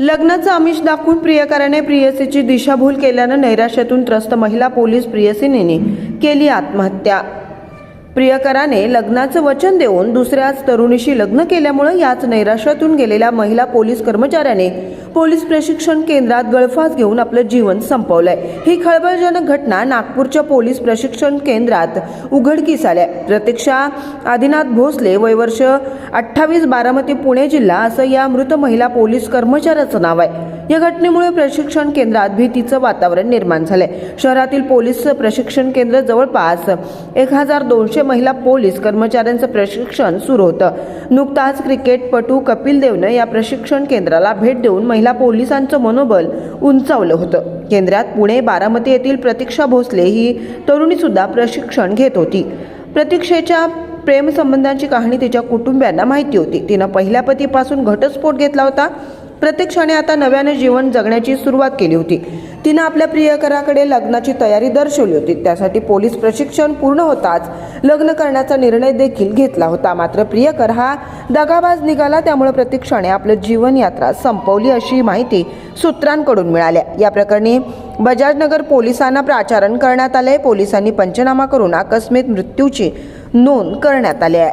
लग्नाचं आमिष दाखवून प्रियकराने प्रियसीची दिशाभूल केल्यानं नैराश्यातून त्रस्त महिला पोलीस प्रियसीने केली आत्महत्या. प्रियकराने लग्नाचं वचन देऊन दुसऱ्याच तरुणीशी लग्न केल्यामुळे याच नैराश्यातून गेलेल्या महिला पोलीस कर्मचाऱ्याने पोलीस प्रशिक्षण केंद्रात गळफास घेऊन आपलं जीवन संपवलंय. ही खळबळजनक घटना नागपूरच्या पोलीस प्रशिक्षण केंद्रात उघडकीस आल्या. प्रतीक्षा आदिनाथ भोसले वय वर्ष अठ्ठावीस बारामती पुणे जिल्हा असं या मृत महिला पोलीस कर्मचाऱ्याचं नाव आहे. या घटनेमुळे प्रशिक्षण केंद्रात भीतीचं वातावरण निर्माण झालंय. शहरातील पोलीस प्रशिक्षण केंद्र जवळपास एक हजार दोनशे महिला पोलीस कर्मचाऱ्यांचं प्रशिक्षण सुरू होतं. नुकताच क्रिकेटपटू कपिल देवनं या प्रशिक्षण केंद्राला भेट देऊन महिला पोलिसांचं मनोबल उंचावलं होतं. केंद्रात पुणे बारामती येथील प्रतीक्षा भोसले ही तरुणीसुद्धा प्रशिक्षण घेत होती. प्रतीक्षेच्या प्रेमसंबंधांची कहाणी तिच्या कुटुंबियांना माहिती होती. तिनं पहिल्या पतीपासून घटस्फोट घेतला होता. प्रत्यक्षाने आता नव्याने जीवन जगण्याची सुरुवात केली होती. तिनं आपल्या प्रियकराकडे लग्नाची तयारी दर्शवली होती. त्यासाठी पोलीस प्रशिक्षण पूर्ण होताच लग्न करण्याचा निर्णय देखील घेतला होता. मात्र प्रियकर हा दगाबाज निघाला. त्यामुळे प्रतीक्षाने आपलं जीवनयात्रा संपवली अशी माहिती सूत्रांकडून मिळाल्या. या प्रकरणी बजाजनगर पोलिसांना प्राचारण करण्यात आले पोलिसांनी पंचनामा करून आकस्मिक मृत्यूची नोंद करण्यात आली आहे.